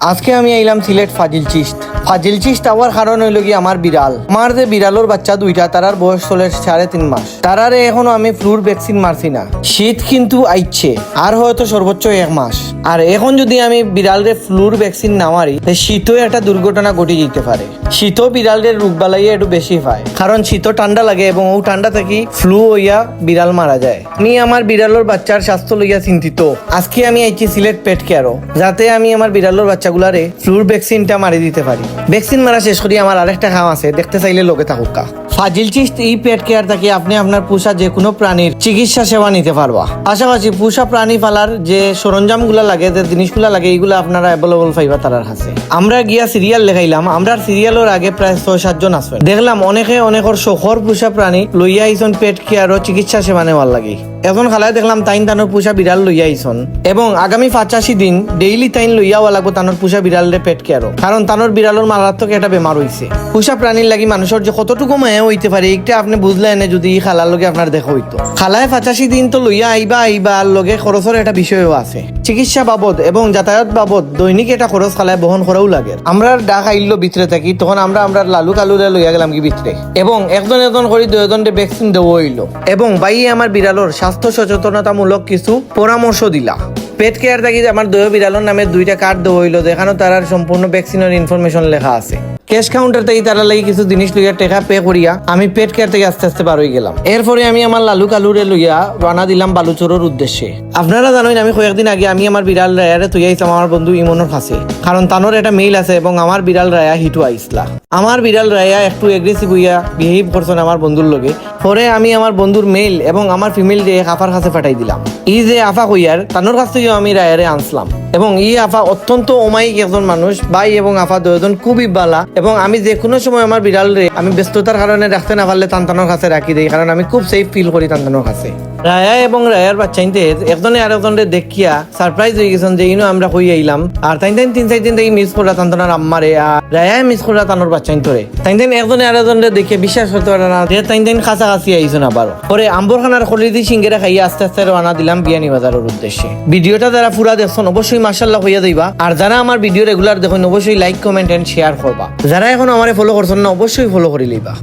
আজকে আমি এলাম সিলেট ফাজিল চিস্ট ফাজিল আবার কারণ হইল কি আমার বিড়াল। আমার যে বিড়ালোর বাচ্চা দুইটা, তারার বয়স চলে সাড়ে তিন মাস। তারারে এখনও আমি ফ্লুর ভ্যাকসিন মারছি না। শীত কিন্তু আইচ্ছে আর হয়তো সর্বোচ্চ এক মাস। আর এখন যদি আমি বিড়ালরে ফ্লুর ভ্যাকসিন না মারি শীতও একটা দুর্ঘটনা ঘটে যেতে পারে। শীতও বিড়ালদের রোগ বালাইয়া একটু বেশি পায় কারণ শীতও ঠান্ডা লাগে এবং ও ঠান্ডা থাকি ফ্লু হইয়া বিড়াল মারা যায়। আমি আমার বিড়ালোর বাচ্চার স্বাস্থ্য লইয়া চিন্তিত। আজকে আমি আইছি সিলেট পেট কেয়ারও, যাতে আমি আমার বিড়ালোর বাচ্চাগুলারে ফ্লুর ভ্যাকসিনটা মারি দিতে পারি। ভ্যাকসিন মারা শেষ করি আমার আরেকটা খাম আছে দেখতে চাইলে লোকে থাকুকা ফাজিল এই পেট কেয়ার থেকে আপনি আপনার পোষা যে কোনো প্রাণীর চিকিৎসা সেবা নিতে পারবা। পাশাপাশি পোষা প্রাণী পালার যে সরঞ্জামগুলা লাগে, যে জিনিসগুলা লাগে, এইগুলো আপনারা অ্যাভেলেবল পাইবা তারার কাছে। আমরা গিয়া সিরিয়াল লেখাইলাম আমরা সিরিয়ালের আগে প্রায় ছয় সাতজন আসবেন দেখলাম অনেকে অনেকর শখর পোষা প্রাণী লইয়া আইসন, পেট কেয়ার ও চিকিৎসা সেবা নেওয়ার লাগে। এখন খালায় দেখলাম তাইন তানোর পোষা বিড়াল লইয়া আইসন। এবং আগামী পঁচাশি দিন ডেইলি তাইন লইয়াও লাগবো তানোর পোষা বিড়াল রে পেট কেয়ারও কারণ তানোর বিড়ালোর মারাত্মক একটা বেমার হইছে। পোষা প্রাণীর লাগি মানুষের যে কতটুকু মায়া হইতে পারে, এইটা আপনি বুঝলেন যদি খালার লগে আপনার দেখা হইতো। খালায় পঁচাশি দিন তো লইয়া আইবা আইবা আর লগে খরচের একটা বিষয়ও আছে। চিকিৎসা বাবদ এবং যাতায়াত বাবদ, দৈনিক এটা খরচ খালায় বহন করাও লাগে। আমরা ডাক আইলো ভিতরে থাকি, তখন আমরা আমরা লালু কালুরে লইয়া গেলাম কি ভিতরে। এবং একজন একজন করে দুজন ভ্যাকসিন দেওয়া হইল। এবং বাই আমার বিড়ালোর স্বাস্থ্য সচেতনতামূলক কিছু পরামর্শ দিলা। পেট কেয়ার থাকি আমার দয় বিড়ালোর নামে দুইটা কার্ড দেওয়া হইল যেখানে তার সম্পূর্ণ ভ্যাকসিনের ইনফরমেশন লেখা আছে। ক্যাশ কাউন্টার থেকে তারা লাগি কিছু জিনিস লইয়া টাকা পে করিয়া আমি পেট কেয়ার থেকে আস্তে আস্তে বার হয়ে গেলাম। এরপরে আমি আমার লালু কালুরে লইয়া রানা দিলাম বালুচোরের উদ্দেশ্যে। আপনারা জানেন আমি কয়েকদিন আগে আমি আমার বিড়াল রায়ারে তুই আইসাম আমার বন্ধু ইমনের কাছে। কারণ তানোর একটা মেইল আছে এবং আমার বিড়াল রায়া হিটু আইসলা। আমার বিড়াল রায়া একটু এগ্রেসিভ হইয়া বিহেভ করছেন আমার বন্ধুর লগে। পরে আমি আমার বন্ধুর মেইল এবং আমার ফিমেল দিয়ে আফার কাছে পাঠাই দিলাম। ই যে আফা কইয়ার, তানোর কাছ থেকেও আমি রায়ারে আনসলাম এবং ই আফা অত্যন্ত অমায়িক একজন মানুষ, ভাই এবং আফা দুজন খুবই বালা এবং আমি যে কোনো সময় আমার বিড়াল রে আমি ব্যস্ততার কারণে রাখতে না পারলে তান্তানোর কাছে রাখি দিই, কারণ আমি খুব সেফ ফিল করি তান্তানোর কাছে। রায়া এবং রায়ার বাচ্চাইতে একজনে আর একজনে দেখিয়া সারপ্রাইজ হয়ে গেছেন যে ইনো আমরা কই আইলাম। আর তাই তাই তিন চার দিন থেকে মিস করা তান্তানোর আম্মারে আর রায়ায় মিস করা তানোর বাচ্চাইন তোরে তাই তাই একজনে আর একজনে দেখে বিশ্বাস করতে পারে না যে তাই তাই কাছাকাছি আইসন আবার। পরে আম্বরখানার খলিদি সিঙ্গেরা খাইয়া আস্তে আস্তে রওনা দিলাম বিয়ানি বাজারের উদ্দেশ্যে। ভিডিওটা যারা পুরা দেখছেন, অবশ্যই মার্শাল্লাহ হইয়া যাইবা। আর যারা আমার ভিডিও রেগুলার দেখুন, অবশ্যই লাইক কমেন্ট এন্ড শেয়ার করবা। যারা এখন আমার ফলো করছেন না, অবশ্যই ফলো করে লইবা।